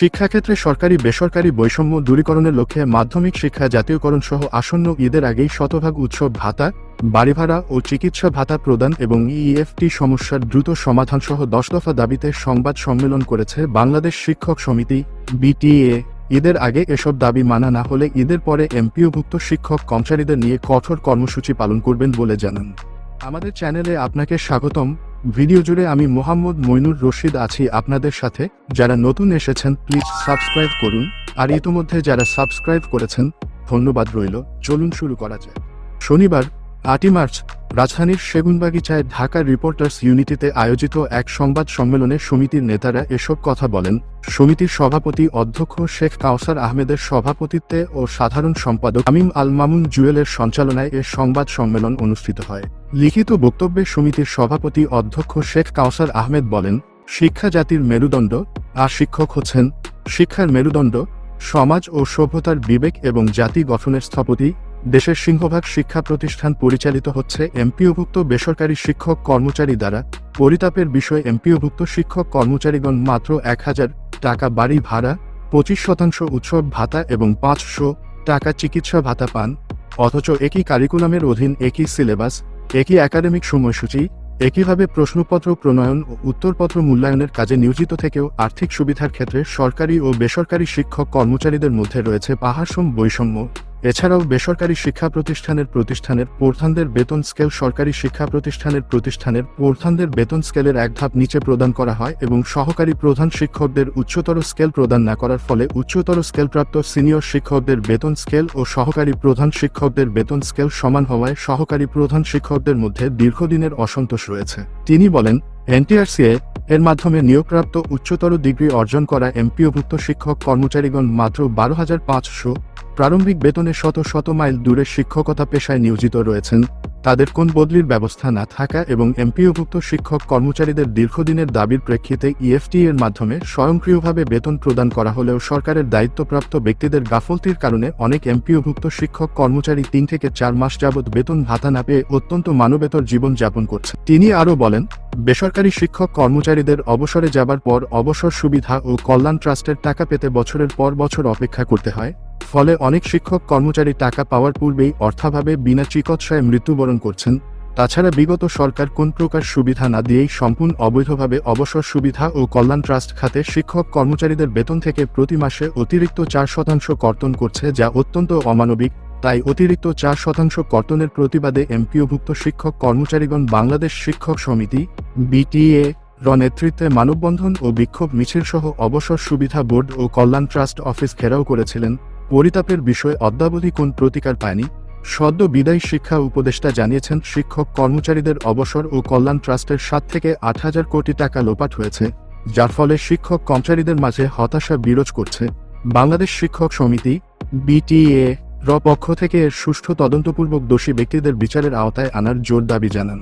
শিক্ষাক্ষেত্রে সরকারি, বেসরকারি বৈষম্য দূরীকরণের লক্ষ্যে মাধ্যমিক শিক্ষা, জাতীয়করণ সহ আসন্ন ঈদের আগেই শতভাগ উৎসব ভাতা, বাড়ি ভাড়া ও চিকিৎসা ভাতা প্রদান এবং ইএফটি সমস্যার দ্রুত সমাধান সহ দশ দফা দাবিতে সংবাদ সম্মেলন করেছে বাংলাদেশ শিক্ষক সমিতি বিটিএ ঈদের আগে এসব দাবি মানা না হলে ঈদের পরে এমপিওভুক্ত শিক্ষক কর্মচারীদের নিয়ে কঠোর কর্মসূচি পালন করবেন বলে জানান। আমাদের চ্যানেলে আপনাকে স্বাগতম। ভিডিও জুড়ে আমি মোহাম্মদ মইনুর রশিদ আছি আপনাদের সাথে। যারা নতুন এসেছেন প্লিজ সাবস্ক্রাইব করুন। আর ইতোমধ্যে যারা সাবস্ক্রাইব করেছেন, ধন্যবাদ রইল। চলুন শুরু করা যায় শনিবার আটই মার্চ, রাজধানীর সেগুনবাগিচায় ঢাকা রিপোর্টার্স ইউনিটিতে আয়োজিত এক সংবাদ সম্মেলনে সমিতির নেতারা এসব কথা বলেন। সমিতির সভাপতি অধ্যক্ষ শেখ কাউসার আহমেদের সভাপতিত্বে ও সাধারণ সম্পাদক আমিম আল মামুন জুয়েলের সঞ্চালনায় এ সংবাদ সম্মেলন অনুষ্ঠিত হয়। লিখিত বক্তব্যে সমিতির সভাপতি অধ্যক্ষ শেখ কাউসার আহমেদ বলেন, শিক্ষা জাতির মেরুদণ্ড, আর শিক্ষক হচ্ছেন, শিক্ষার মেরুদণ্ড, সমাজ ও সভ্যতার বিবেক এবং জাতি গঠনের স্থপতি দেশের সিংহভাগ শিক্ষা প্রতিষ্ঠান পরিচালিত হচ্ছে এমপিওভুক্ত বেসরকারি শিক্ষক কর্মচারী দ্বারা। পরিতাপের বিষয়ে এমপিওভুক্ত শিক্ষক কর্মচারীগণ মাত্র এক হাজার টাকা বাড়ি ভাড়া, পঁচিশ শতাংশ উৎসব ভাতা এবং পাঁচশো টাকা চিকিৎসা ভাতা পান। অথচ একই কারিকুলামের অধীন একই সিলেবাস, একই একাডেমিক সময়সূচি, একইভাবে প্রশ্নপত্র প্রণয়ন ও উত্তরপত্র মূল্যায়নের কাজে নিয়োজিত থেকেও আর্থিক সুবিধার ক্ষেত্রে সরকারি ও বেসরকারি শিক্ষক কর্মচারীদের মধ্যে রয়েছে পাহাড়সম বৈষম্য। এছাড়াও বেসরকারি শিক্ষা প্রতিষ্ঠানের প্রতিষ্ঠানের প্রধানদের বেতন স্কেল সরকারি শিক্ষা প্রতিষ্ঠানের প্রতিষ্ঠানের প্রধানদের বেতন স্কেলের এক ধাপ নিচে প্রদান করা হয় এবং সহকারী প্রধান শিক্ষকদের উচ্চতর স্কেল প্রদান না করার ফলে উচ্চতর স্কেলপ্রাপ্ত সিনিয়র শিক্ষকদের বেতন স্কেল ও সহকারী প্রধান শিক্ষকদের বেতন স্কেল সমান হওয়ায় সহকারী প্রধান শিক্ষকদের মধ্যে দীর্ঘদিনের অসন্তোষ রয়েছে। তিনি বলেন, এনটিআরসিএ এর মাধ্যমে নিয়োগপ্রাপ্ত উচ্চতর ডিগ্রি অর্জন করা এমপিওভুক্ত শিক্ষক কর্মচারীগণ মাত্র বারো হাজার পাঁচশো প্রারম্ভিক বেতনে শত শত মাইল দূরে শিক্ষকতা পেশায় নিয়োজিত রয়েছেন, তাদের কোন বদলির ব্যবস্থা না থাকা এবং এমপিওভুক্ত শিক্ষক কর্মচারীদের দীর্ঘদিনের দাবির প্রেক্ষিতে ইএফটি এর মাধ্যমে স্বয়ংক্রিয়ভাবে বেতন প্রদান করা হলেও সরকারের দায়িত্বপ্রাপ্ত ব্যক্তিদের গাফলতির কারণে অনেক এমপিওভুক্ত শিক্ষক কর্মচারী তিন থেকে চার মাস যাবৎ বেতন ভাতা না পেয়ে অত্যন্ত মানবেতর জীবন যাপন করছে তিনি আরও বলেন, বেসরকারি শিক্ষক কর্মচারীদের অবসরে যাবার পর অবসর সুবিধা ও কল্যাণ ট্রাস্টের টাকা পেতে বছরের পর বছর অপেক্ষা করতে হয় ফলে অনেক শিক্ষক কর্মচারী টাকা পাওয়ার পূর্বেই অর্থাভাবে বিনা চিকিৎসায় মৃত্যুবরণ করছেন। তাছাড়া বিগত সরকার কোন প্রকার সুবিধা না দিয়েই সম্পূর্ণ অবৈধভাবে অবসর সুবিধা ও কল্যাণ ট্রাস্ট খাতে শিক্ষক কর্মচারীদের বেতন থেকে প্রতি মাসে অতিরিক্ত চার শতাংশ কর্তন করছে যা অত্যন্ত অমানবিক। তাই অতিরিক্ত চার শতাংশ কর্তনের প্রতিবাদে এমপিওভুক্ত শিক্ষক কর্মচারীগণ বাংলাদেশ শিক্ষক সমিতি, বিটিএ, র নেতৃত্বে মানববন্ধন ও বিক্ষোভ মিছিল সহ অবসর সুবিধা বোর্ড ও কল্যাণ ট্রাস্ট অফিস ঘেরাও করেছিলেন। পরিতাপের বিষয়ে অদ্যাবধি কোন প্রতিকার পায়নি, সদ্য বিদায়ী শিক্ষা উপদেষ্টা জানিয়েছেন শিক্ষক কর্মচারীদের অবসর ও কল্যাণ ট্রাস্টের সাত থেকে আট হাজার কোটি টাকা লোপাট হয়েছে, যার ফলে শিক্ষক কর্মচারীদের মাঝে হতাশা বিরোজ করছে। বাংলাদেশ শিক্ষক সমিতি, বিটিএ, র পক্ষ থেকে এর সুষ্ঠু তদন্তপূর্বক দোষী ব্যক্তিদের বিচারের আওতায় আনার জোর দাবি জানান।